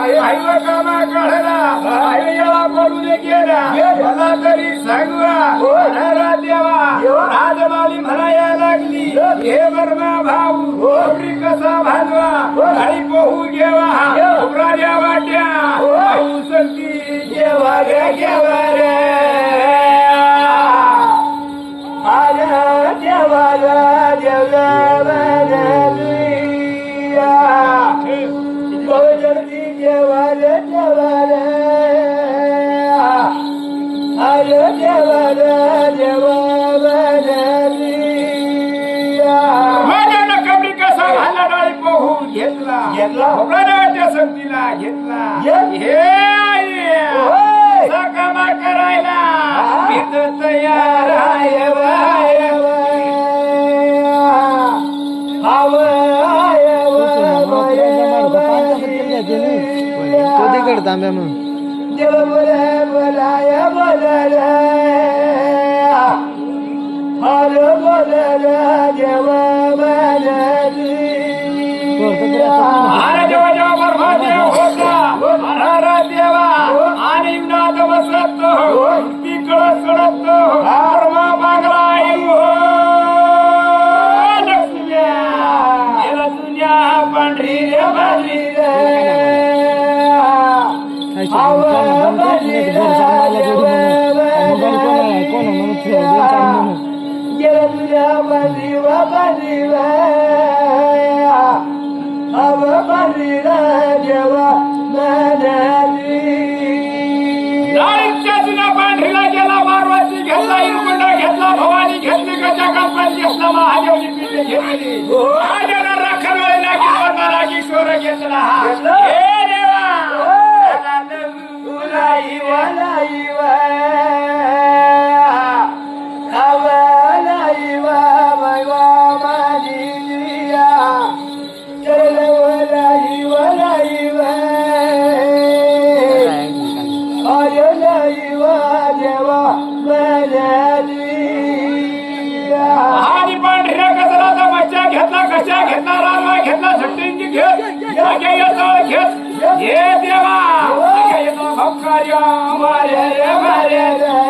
I've कामा काढला आई याला पडून गेला मला तरी सांगवा देवा राजमाली म्हणाया लागली हे बर्मा भाऊ होरी कसा भांडवा आई पोहू घेवा उमराल्या वाट्या संती घेवा रे घेवा रे आला देवाला देवला देवाला देवाला आला देवाला देवाला कबडी कसा घाला डाळी पोहून घेतला. घेतला. वाट्या संतीला घेतला. हे कामा करायला तयार आहे बाय तो तिकड तांब्या मग देव बोला बोलाय बोलायला हर बोलायला देव देवा देवा बर्मा होता देवा आणि नाद बसत ती सोडत महादेवची पिंड घेतली महादेवला राखण की घेतला घेतला कशा घेतला झट्टींची घेत घेत हे देवा जागे येतो भक्कार्य मारे रे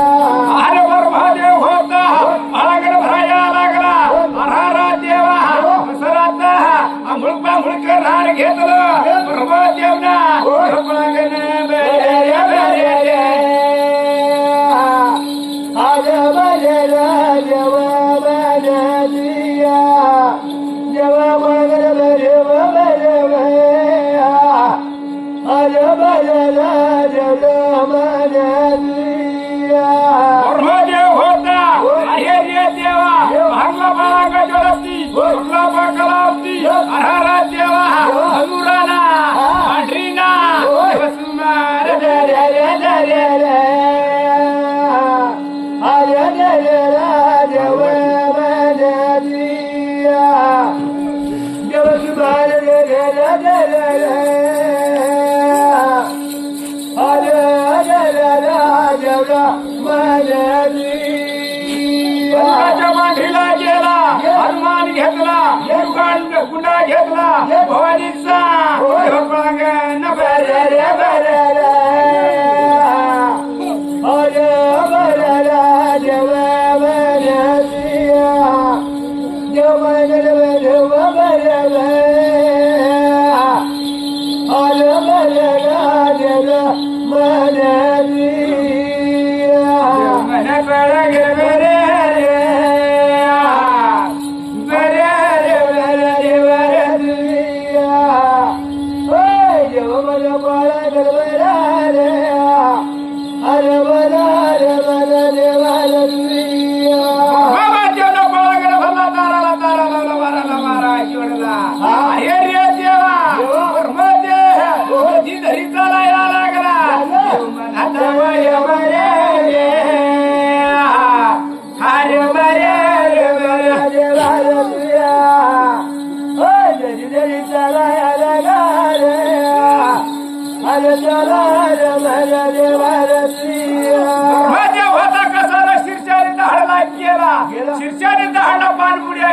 रे देवा मनरिया ब्रह्मदेव होता. आहे रे देवा. भागला बाळा बाकलावती अहारा देवा अनुराना पांढरीना सुमार रे हनुमान घेतला युगांड गुंडा घेतला भवानीचा न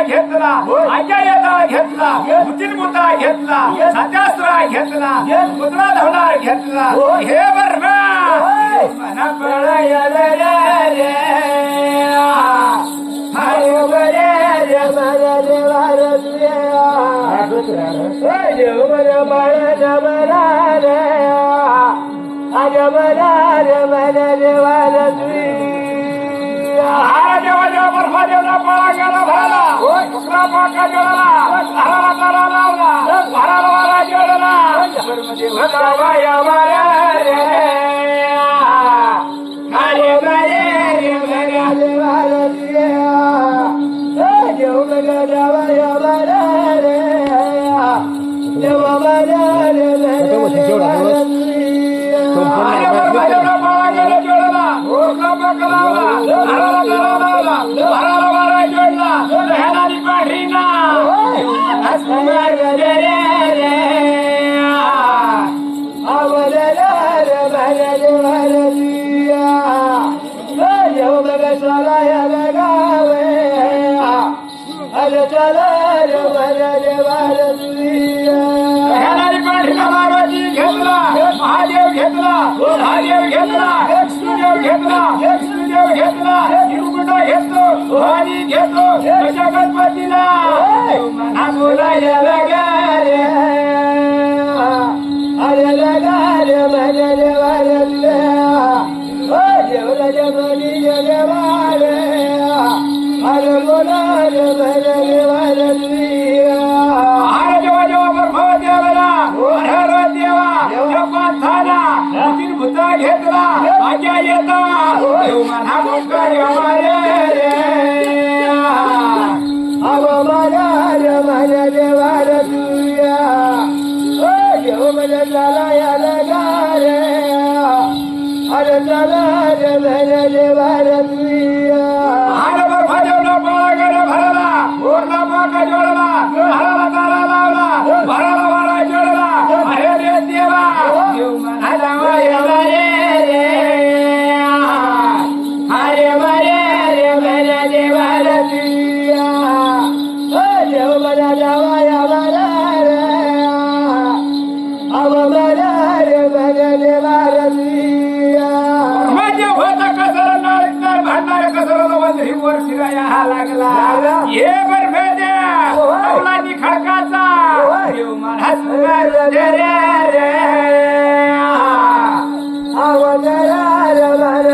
घेतला आज्या येता घेतला मुतीन मुता घेतला सत्यास्त्रा घेतला मुद्रा धवला घेतला. हे बर्मा मना पळायला रे हाय बरे रे. मला देवार महादेव घेतला महादेव घेतला घेतला विष्णुदेव घेतला हिरुकुंड घेतो भाजी घेतो गजा गणपतीला? मना बोलायला लगा रे अरे माझ्या देवाला ओ देवला देवाले अरे बोला रे माझ्या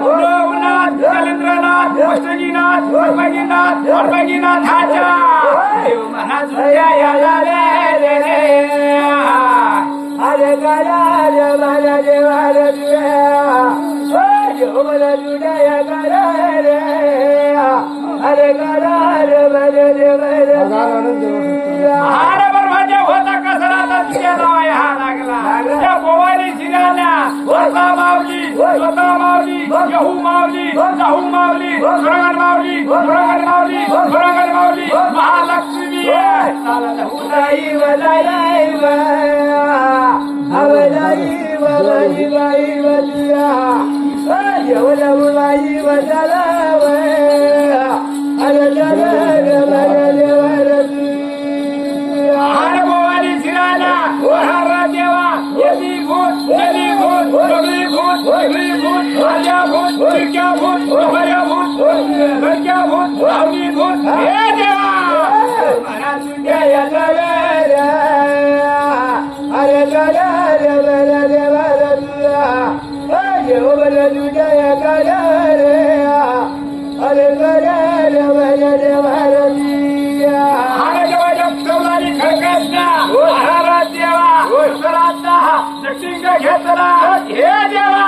मारा दोस्त जी ना दोस्ती ना दोस्ती नाथा महारे हर घर वारा देवारो भला घर हर कर कसराचा गेला हा लागला त्या भवानी शिराल्या स्वतः मावली स्वतः मावली यहू मावली जाहू मावली सुरगण मावली सुरगण मावली सुरगण मावली महालक्ष्मी उदाई वदाई अवदाई वदाई बाई वदिया एवढा उदाई वदाला भूत भूत भावनी भूत हे देवा मना अरे चला रे बर रे बर देव बर तुझ्या अरे बर रे बर रे बर घेतला हे देवा!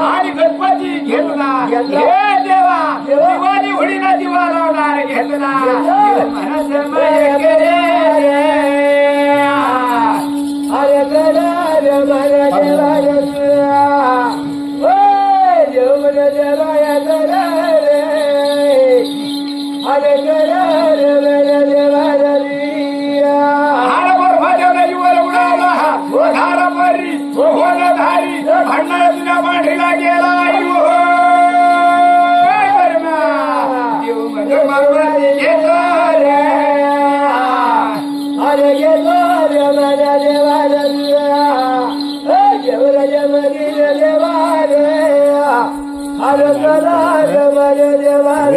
आणि गणपती घेतला. हे देवा दिवाळी होळीला दिवा लावणार घेतला. माझ्या देवाला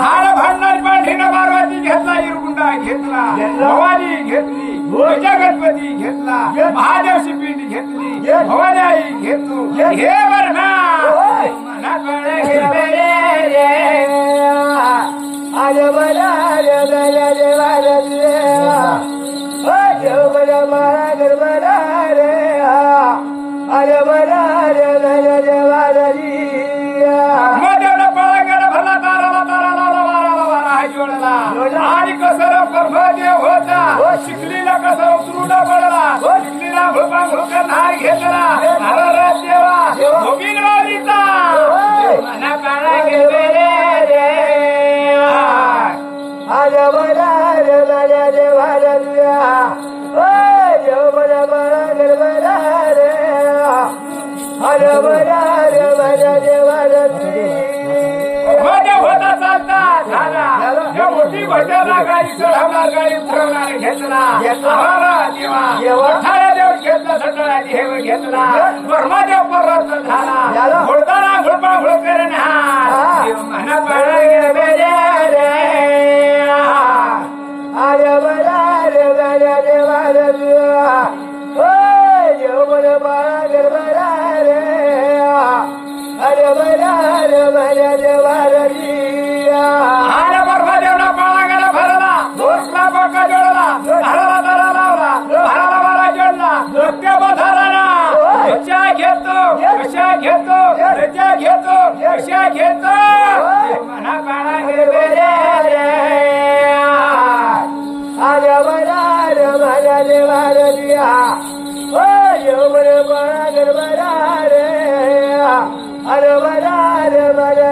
हार भांडणार पाठीनं पार्वती घेतला इरगुंडा घेतला भवानी घेतली. तुझ्या गणपती घेतला महादेवची पिंडी घेतली भवानी आई घेतलो. हे गेले रे. शिकलीला कसर पडला शिकलीला नाही घेतला हररा देवा भोगिन वारीचा मना काळा गेले रे अरे मला रे माझ्या देव रे अरे मला रे झाला. मोठी भटरला गाडी चढवणार गाडी उतरवणार घेतला. हररा देवा अठरा देव घेतला सटळा देव घेतला. ब्रह्मदेव परत झाला. घोडताना घोडपा घोड करण देव म्हणा पाळा गेले रे. अरे मला रे माझ्या देवाला देव मला मारा गरबला रे अरे मला रे. माझ्या देवाला हार ब्रह्मदेवना पाळा गेला भरला दोसला बाका जोडला हराला तारा लावला हराला वारा जोडला नृत्य बधाराना कशा घेतो कशा घेतो कशा घेतो कशा घेतो म्हणा पाळा गेले रे अरे मला रे. माझ्या देवाला दिया. रे. अरे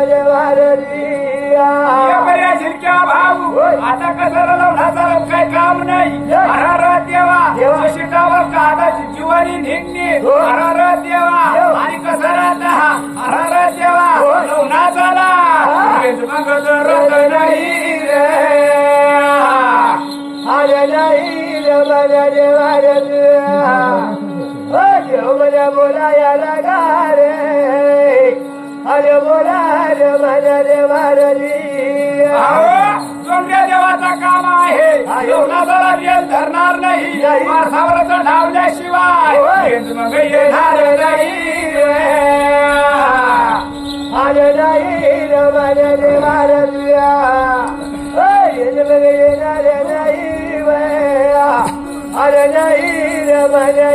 रे भारती बऱ्या शिरक्या भाऊ आता कसं लवणाचा काय काम नाही? हरारा देवा. शिटावर कादाची जीवानी निघणे. हरारा देवा. आणि कसं राहता हरारा देवा. लवणा झाला. मग रत नाही रे. अरे नाही रे देवाला दिया ओ देव मला बोलाया लागा रे. अरे बोला रे माझ्या देवाला दिया सोंड्या देवाचा काम आहे. रेल धरणार नाही. माणसावर चढावल्याशिवाय मग येणार नाही. अरे नाही रे माझ्या देवाला दिया येणार नाही. अरे नाही रे माझ्या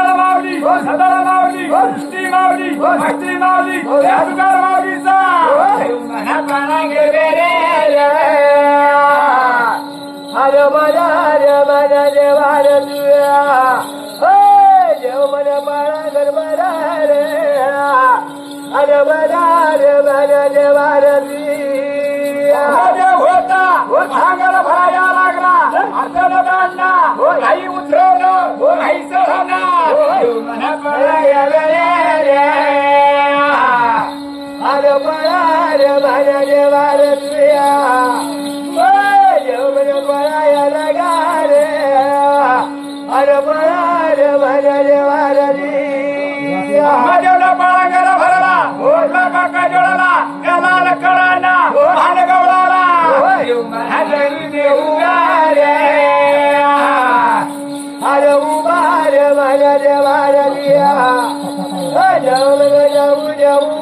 मावली मावली यादगार मावलीचा मना गेले रे बरा रे बरा रे तुया देव गरबरा रे बरा रे बरा रे होता भांगर भराया लागला हाताला दांडा काही उतरवलं काही चढवलं मना गेले रे अरे बरा रे बरा रे बारा तुया देव बरे बाळा लगा रे अरे बरा रे बरा रे बारा तुया महादेवला बाळांगाला भरला ओढला काका जोडाला गाला कळाला भान गवळाला महादेवी देऊगा रे अरे उभार मला देवार दिया जाऊ जाऊ जाऊ